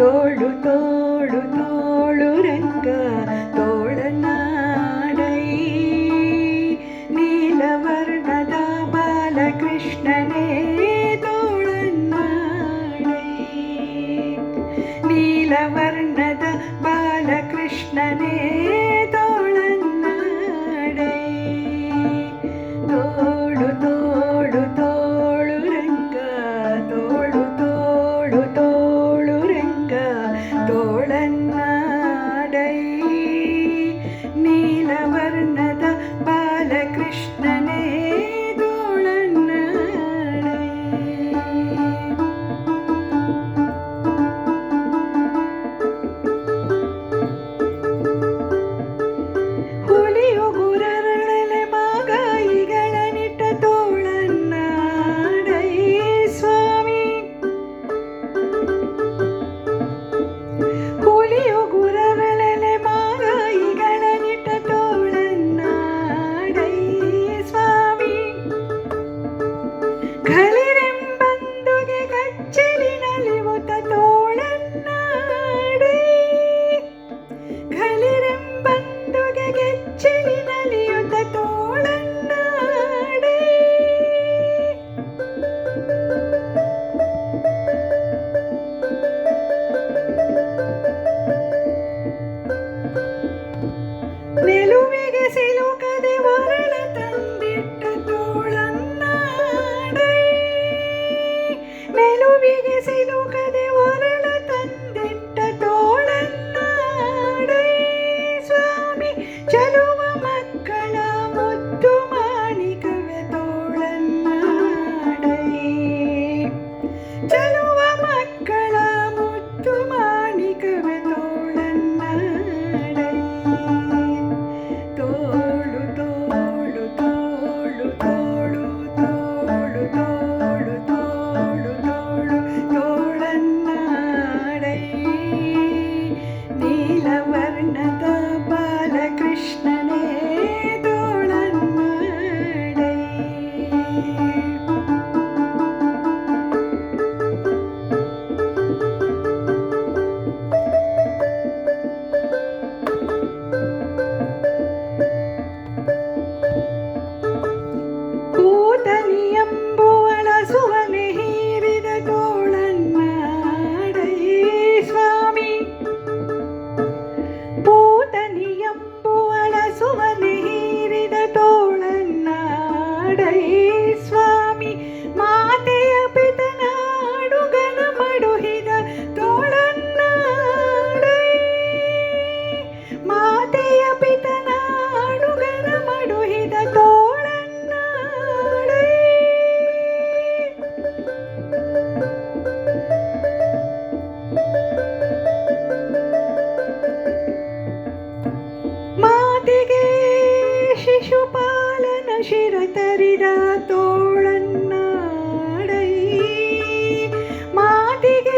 തോളു തോളു തോളു രംഗ തോളനാടൈ. നീലവർണത ബാലകൃഷ്ണനേ തോളനാടൈ. നീലവർണത ബാലകൃഷ്ണനേ ese es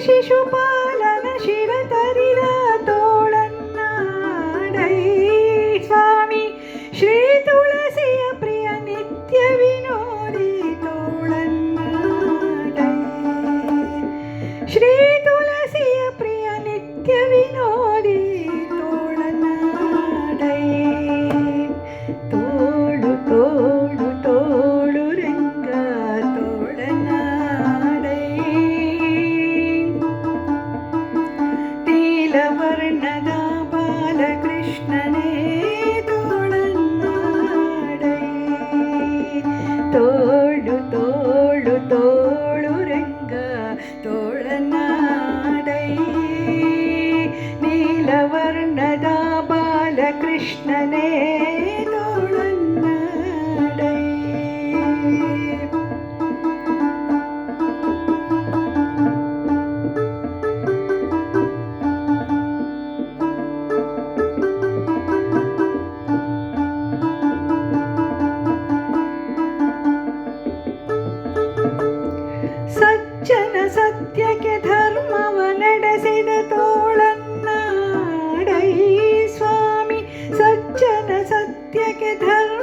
ಶಿಶುಪಾಲನ Shiva ತರಿದ ತೋಳನ್ನಾಡೈ ಸ್ವಾಮಿ ಶ್ರೀ ತುಳಸಿಯ ಪ್ರಿಯ ನಿತ್ಯ ವಿನೋದಿ ತೋಳನ್ನಾಡೈ ಶ್ರೀ ತುಳಸಿಯ ಪ್ರಿಯ ನಿತ್ಯ ವಿನೋ tú. ಅಜ್ಜನ ಸತ್ಯಕ್ಕೆ ಧರ್ಮವ ನಡೆಸಿದ ತೋಳನ್ನಾಡೈ ಸ್ವಾಮಿ ಸಜ್ಜನ ಸತ್ಯಕ್ಕೆ ಧರ್ಮ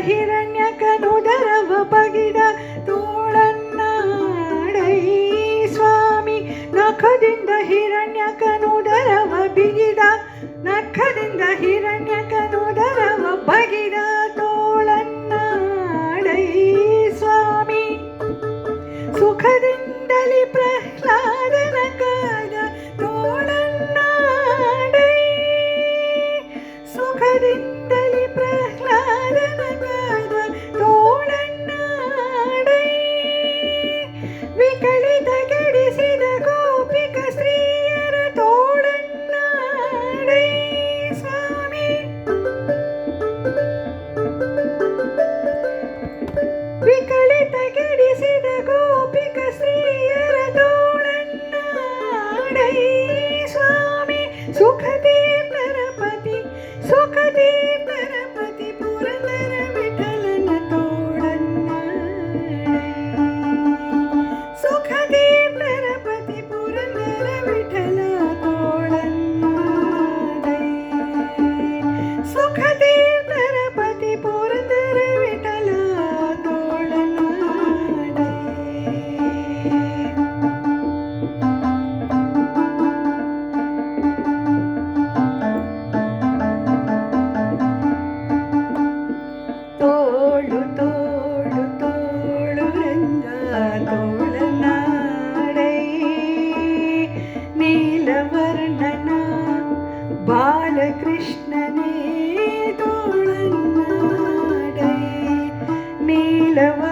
ಹಿರಣ್ಯ ಕನುದರವ ಪಗಿದ ತೋಳನ್ನಾಡೈ ಸ್ವಾಮಿ ನಖದಿ நிலவா